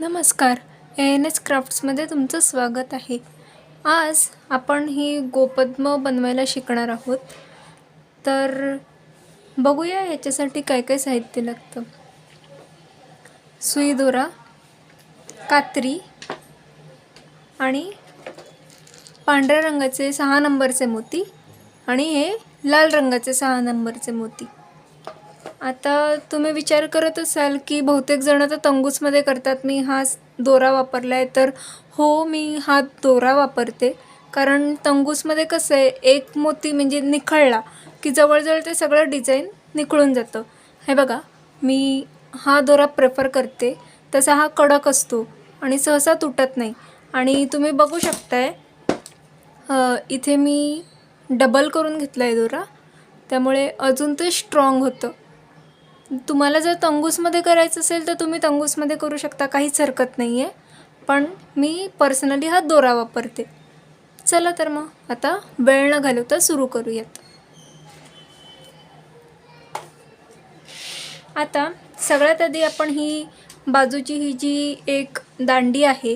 नमस्कार. A N S क्राफ्ट्समध्ये तुमचं स्वागत आहे. आज आपण ही गोपद्म बनवायला शिकणार आहोत. तर बघूया याच्यासाठी काय काय साहित्य लागतं. सुई दोरा कात्री आणि पांढऱ्या रंगाचे सहा नंबरचे मोती आणि हे लाल रंगाचे सहा नंबरचे मोती. आता तुम्ही विचार करत असाल की बहुतेक जण तर तंगूसमध्ये करतात. मी हा दोरा वापरला आहे तर हो मी हा दोरा वापरते. कारण तंगूसमध्ये कसं आहे एक मोती म्हणजे निखळला की जवळजवळ ते सगळं डिझाईन निखळून जातं. हे बघा मी हा दोरा प्रेफर करते. तसा हा कडक असतो आणि सहसा तुटत नाही. आणि तुम्ही बघू शकताय इथे मी डबल करून घेतला आहे दोरा. त्यामुळे अजून ते स्ट्रॉंग होतं. तुम्हाला जर तंगूसमध्ये करायचं असेल तर तुम्ही तंगूसमध्ये करू शकता. काहीच हरकत नाही आहे पण मी पर्सनली हा दोरा वापरते. चला तर मग आता वेळ न घालवता सुरू करूयात. आता सगळ्यात आधी आपण ही बाजूची ही जी एक दांडी आहे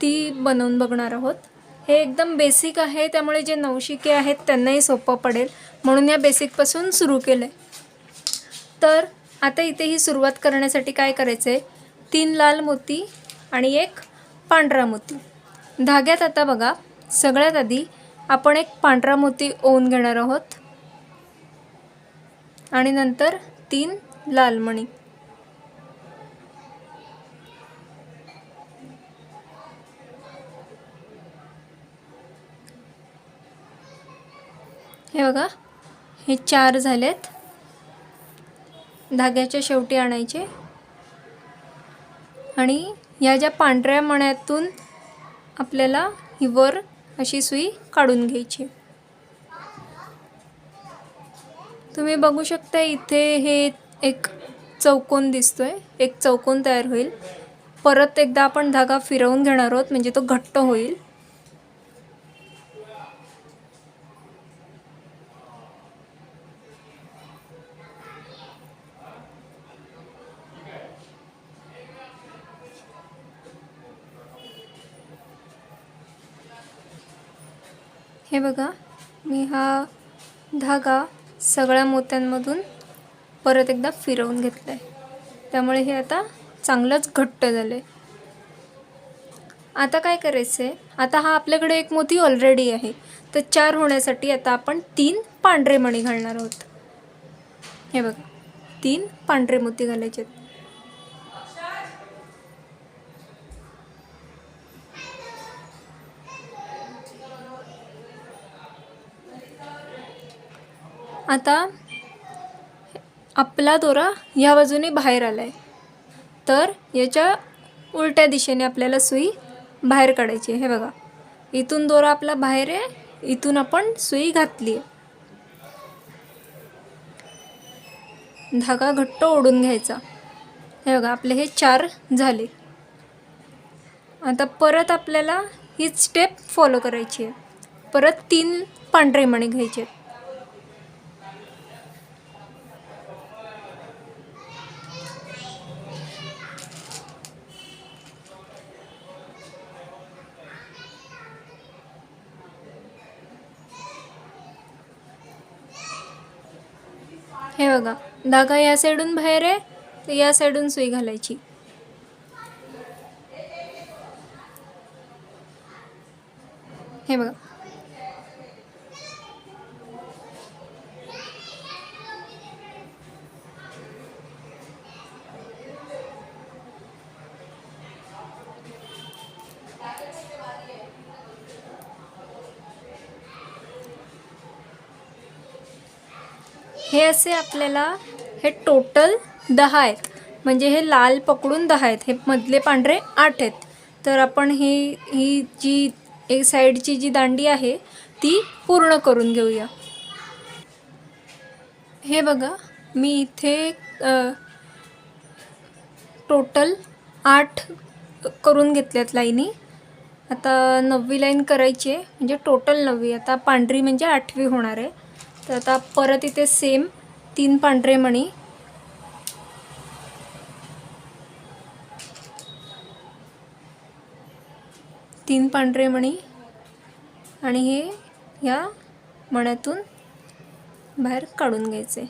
ती बनवून बघणार आहोत. हे एकदम बेसिक आहे त्यामुळे जे नवशिके आहेत त्यांनाही सोपं पडेल. म्हणून या बेसिकपासून सुरू केलं आहे तर आता इथे ही सुरुवात करण्यासाठी काय करायचं आहे तीन लाल मोती आणि एक पांढरा मोती. धाग्यात आता बघा सगळ्यात आधी आपण एक पांढरा मोती ओवून घेणार आहोत. आणि नंतर तीन लाल मणी हे बघा हे चार झालेत. धाग्याच्या शेवटी आणायचे. आणि या ज्या पांढऱ्या मण्यातून आपल्याला ही वर अशी सुई काढून घ्यायची. तुम्ही बघू शकता इथे हे एक चौकोन दिसतोय. एक चौकोन तयार होईल. परत एकदा आपण धागा फिरवून घेणार आहोत. म्हणजे तो घट्ट होईल. हे बघा मी हा धागा सगळ्या मोत्यांमधून परत एकदा फिरवून घेतला आहे त्यामुळे हे आता चांगलंच घट्ट झालं आहे आता काय करायचं आहे आता हा आपल्याकडे एक मोती ऑलरेडी आहे. तर चार होण्यासाठी आता आपण तीन पांढरे मणी घालणार आहोत. हे बघा तीन पांढरे मोती घालायचे आहेत. आता आपला दोरा ह्या बाजूने बाहेर आला आहे तर याच्या उलट्या दिशेने आपल्याला सुई बाहेर काढायची आहे. हे बघा. इथून दोरा आपला बाहेर आहे. इथून आपण सुई घातली आहे. धागा घट्ट ओढून घ्यायचा. हे बघा आपले हे चार झाले. आता परत आपल्याला हीच स्टेप फॉलो करायची आहे. परत तीन पांढरे मणी घ्यायचे आहेत हे बघा धागा या साईडून बाहेर आहे तर या साईडून सुई घालायची. हे बघा. हे असे आपल्याला हे टोटल दहा आहेत. म्हणजे हे लाल पकडून दहा आहेत. हे मधले पांढरे आठ आहेत. तर आपण ही ही जी एक साईडची जी दांडी आहे ती पूर्ण करून घेऊया. हे बघा मी इथे टोटल आठ करून घेतल्यात लाईनी. आता नववी लाईन करायची आहे. म्हणजे टोटल नववी. आता पांढरी म्हणजे आठवी होणार आहे. तर आता परत इथे सेम तीन पांढरे मणी. तीन पांढरे मणी. आणि हे या मण्यातून बाहेर काढून घ्यायचे.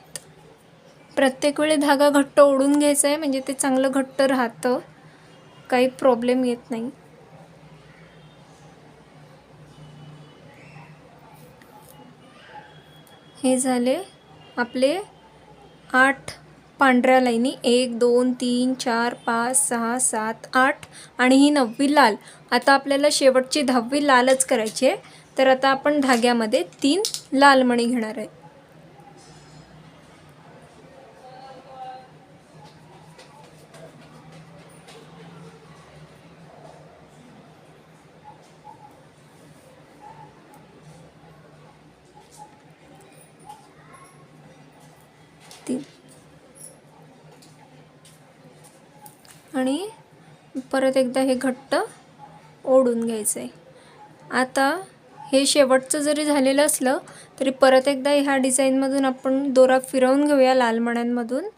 प्रत्येक वेळी धागा घट्ट ओढून घ्यायचा आहे म्हणजे ते चांगलं घट्ट राहतं. काही प्रॉब्लेम येत नाही. हे झाले आपले आठ. पांढऱ्या लाईनी एक दोन तीन चार पाच सहा सात आठ. आणि ही नववी लाल. आता आपल्याला शेवटची दहावी लालच करायची आहे. तर आता आपण धाग्यामध्ये तीन लाल मणी घेणार आहे. असतील आणि परत एकदा हे घट्ट ओढून घ्यायचं आहे आता हे शेवटचं जरी झालेलं असलं तरी परत एकदा ह्या डिझाईनमधून आपण दोरा फिरवून घेऊया लाल मण्यांमधून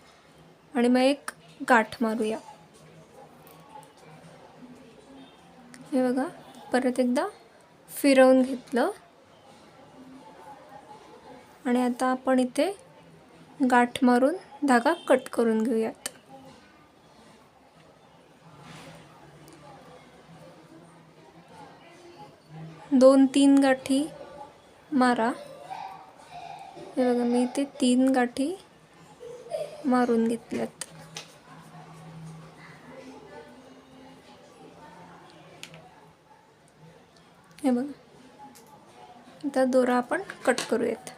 आणि मग एक गाठ मारूया. हे बघा परत एकदा फिरवून घेतलं. आणि आता आपण इथे गाठ मारून धागा कट करून घेऊयात. दोन तीन गाठी मारा. हे बघा मी इथे तीन गाठी मारून घेतल्यात. हे बघा आता दोरा आपण कट करूयात.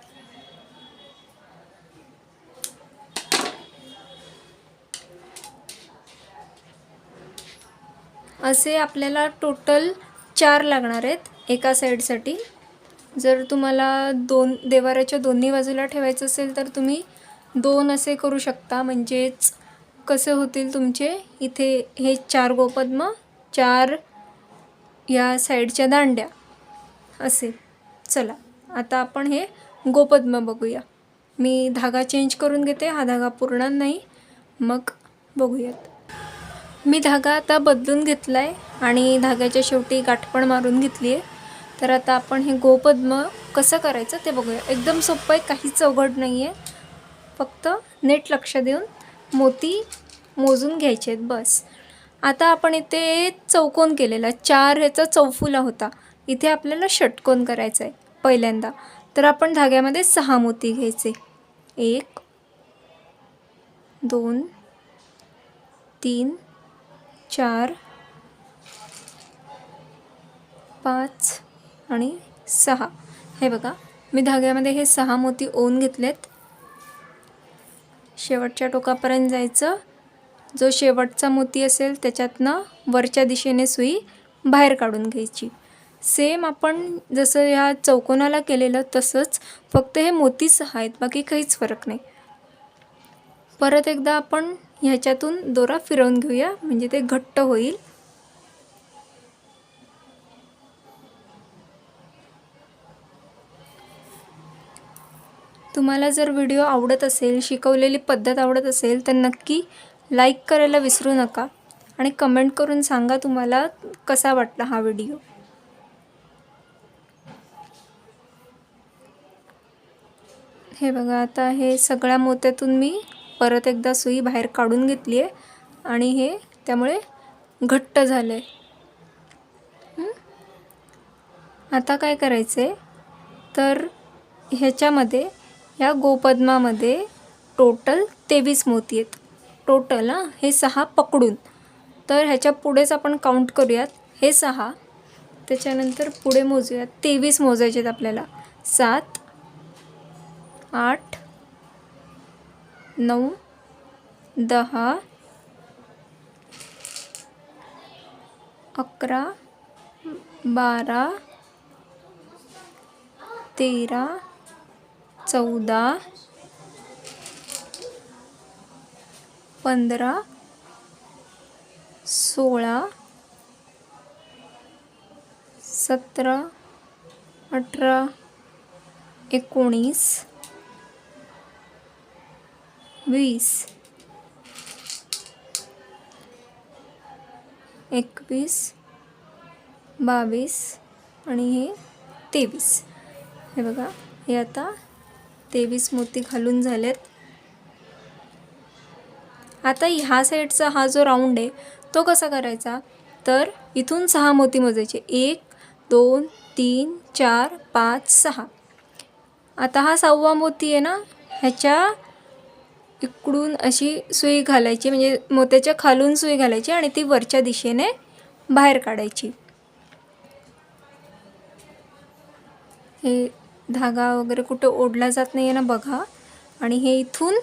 असे आपल्याला टोटल चार लागणार आहेत एका साईडसाठी जर तुम्हाला दोन देवाऱ्याच्या दोन्ही बाजूला ठेवायचं असेल तर तुम्ही दोन असे करू शकता. म्हणजेच कसे होतील तुमचे? इथे हे चार गोपद्म चार या साईडच्या दांड्या असे. चला आता आपण हे गोपद्म बघूया. मी धागा चेंज करून घेते हा धागा पुरणार नाही. मग बघूयात. मी धागा आता बदलून घेतला आहे आणि धाग्याच्या शेवटी गाठपण मारून घेतली आहे तर आता आपण हे गोपद्म कसं करायचं ते बघूया. एकदम सोपं आहे काहीच अवघड नाही आहे फक्त नेट लक्ष देऊन मोती मोजून घ्यायचे आहेत बस. आता आपण इथे चौकोन केलेला चार ह्याचा चौफुला होता. इथे आपल्याला षटकोन करायचा आहे पहिल्यांदा. तर आपण धाग्यामध्ये सहा मोती घ्यायचे. एक दोन तीन चार पाच आणि सहा. हे बघा मी धाग्यामध्ये हे सहा मोती ओन घेतलेत. शेवटच्या टोकापर्यंत जायचं. जो शेवटचा मोती असेल त्याच्यातनं वरच्या दिशेने सुई बाहेर काढून घ्यायची. सेम आपण जसं ह्या चौकोनाला केलेलं तसंच फक्त हे मोती सहा आहेत बाकी काहीच फरक नाही. परत एकदा आपण ह्याच्यातून दोरा फिरवून घेऊया म्हणजे ते घट्ट होईल. तुम्हाला जर व्हिडिओ आवडत असेल शिकवलेली पद्धत आवडत असेल तर नक्की लाईक करायला विसरू नका आणि कमेंट करून सांगा तुम्हाला कसा वाटला हा व्हिडिओ. हे बघा आता हे सगळ्या मोत्यातून मी परत एकदा सुई बाहेर काढून घेतली आहे आणि हे त्यामुळे घट्ट झालं आहे आता काय करायचं आहे तर ह्याच्यामध्ये या गोपद्मामध्ये टोटल तेवीस मोती आहेत. टोटल हां? हे सहा पकडून. तर ह्याच्या पुढेच आपण काउंट करूयात. हे सहा त्याच्यानंतर पुढे मोजूयात. तेवीस मोजायचे आहेत आपल्याला. सात आठ नऊ दहा अकरा बारा तेरा चौदा पंधरा सोळा सतरा अठरा एकोणीस वीस एकवीस बावीस आणि हे तेवीस. हे बघा हे आता तेवीस मोती घालून झालेत आता ह्या साईडचा हा जो राऊंड आहे तो कसा करायचा? तर इथून सहा मोती मोजायचे. एक दोन तीन चार पाच सहा. आता हा सहावा मोती आहे ना ह्याच्या इकडून अशी सुई घालायची म्हणजे मोत्याच्या खालून सुई घालायची आणि ती वरच्या दिशेने बाहेर काढायची. हे धागा वगैरे कुठे ओढला जात नाही आहे ना बघा. आणि हे इथून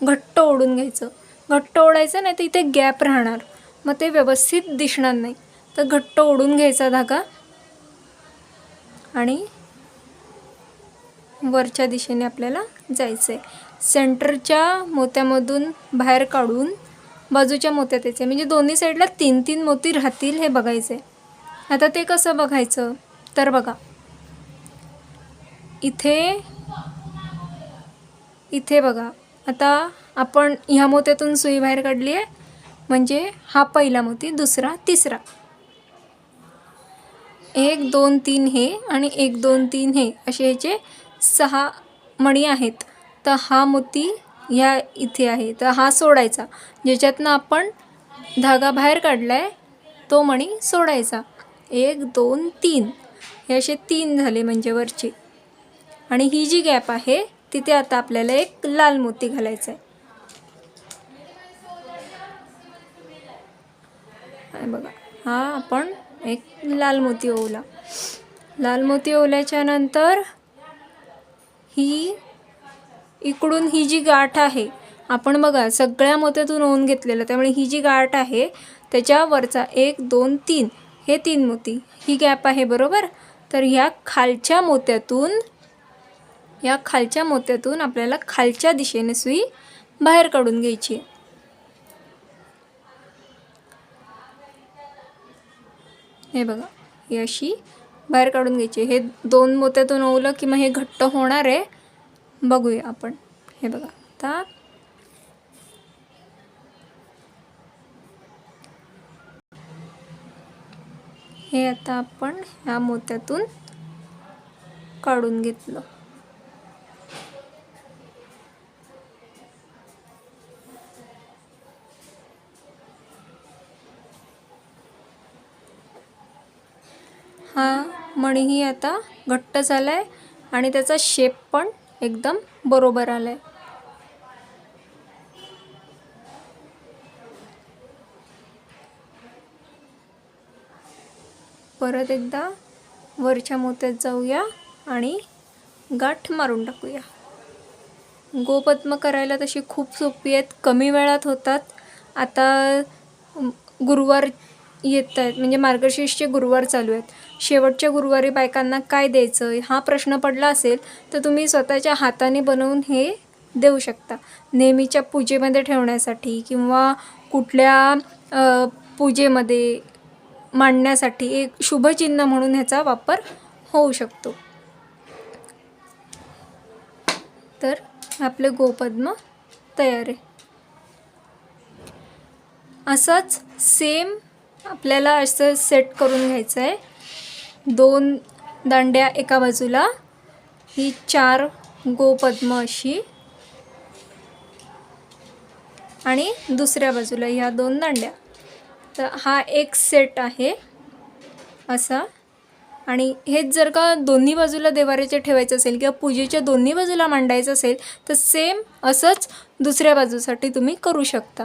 घट्ट ओढून घ्यायचं. घट्ट ओढायचं नाही तर इथे गॅप राहणार. मग ते व्यवस्थित दिसणार नाही. तर घट्ट ओढून घ्यायचा धागा. आणि वरच्या दिशेने आपल्याला जायचं आहे सेंटरच्या मोत्यामधून बाहेर काढून बाजूच्या मोत्यात यायचे. म्हणजे दोन्ही साईडला तीन तीन मोती राहतील हे बघायचे. आता ते कसं बघायचं? तर बघा. इथे इथे बघा. आता आपण ह्या मोत्यातून सुई बाहेर काढली आहे. म्हणजे हा पहिला मोती दुसरा तिसरा. एक दोन तीन हे आणि एक दोन तीन हे असे ह्याचे सहा मणी आहेत. तर हा मोती ह्या इथे आहे. तर हा सोडायचा. ज्याच्यातनं आपण धागा बाहेर काढला आहे तो मणी सोडायचा. एक दोन तीन. हे असे तीन झाले म्हणजे वरचे. आणि ही जी गॅप आहे तिथे आता आपल्याला एक लाल मोती घालायचा आहे. बघा हा आपण एक लाल मोती ओवला. लाल मोती ओवल्याच्या नंतर ही इकडून ही जी गाठ आहे आपण बघा सगळ्या मोत्यातून ओवून घेतलेलं त्यामुळे ही जी गाठ आहे त्याच्यावरचा एक दोन तीन हे तीन मोती. ही गॅप आहे बरोबर? तर ह्या खालच्या मोत्यातून या खालच्या मोत्यातून आपल्याला खालच्या दिशेने सुई बाहेर काढून घ्यायची. आहे हे बघा ही अशी बाहेर काढून घ्यायची. हे दोन मोत्यातून ओवलं की मग हे घट्ट होणार आहे बघूया आपण. हे बघा. आता हे आता आपण ह्या मोत्यातून काढून घेतलं. हा मणीही आता घट्ट झाला आहे आणि त्याचा शेप पण एकदम बरोबर आला आहे परत एकदा वरच्या मोत्यात जाऊया आणि गाठ मारून टाकूया. गोपद्म करायला तशी खूप सोपी आहेत कमी वेळात होतात. आता गुरुवार येत आहेत म्हणजे मार्गशीर्षचे गुरुवार चालू आहेत. शेवटच्या गुरुवारी बायकांना काय द्यायचं? हा प्रश्न पडला असेल तर तुम्ही स्वतःच्या हाताने बनवून हे देऊ शकता. नेहमीच्या पूजेमध्ये ठेवण्यासाठी किंवा कुठल्या पूजेमध्ये मांडण्यासाठी एक शुभचिन्ह म्हणून ह्याचा वापर होऊ शकतो. तर आपले गोपद्म तयार आहे. असंच सेम आपल्याला असं सेट करून घ्यायचं आहे दोन दांड्या एका बाजूला ही चार गोपद्म अशी. आणि दुसऱ्या बाजूला ह्या दोन दांड्या. तर हा एक सेट आहे असा. आणि हेच जर का दोन्ही बाजूला देवाऱ्याचे ठेवायचं असेल किंवा पूजेच्या दोन्ही बाजूला मांडायचं असेल तर सेम असंच दुसऱ्या बाजूसाठी तुम्ही करू शकता.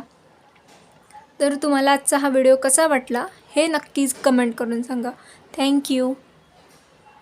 तर तुम्हाला आजचा हा व्हिडिओ कसा वाटला हे नक्कीच कमेंट करून सांगा. थँक्यू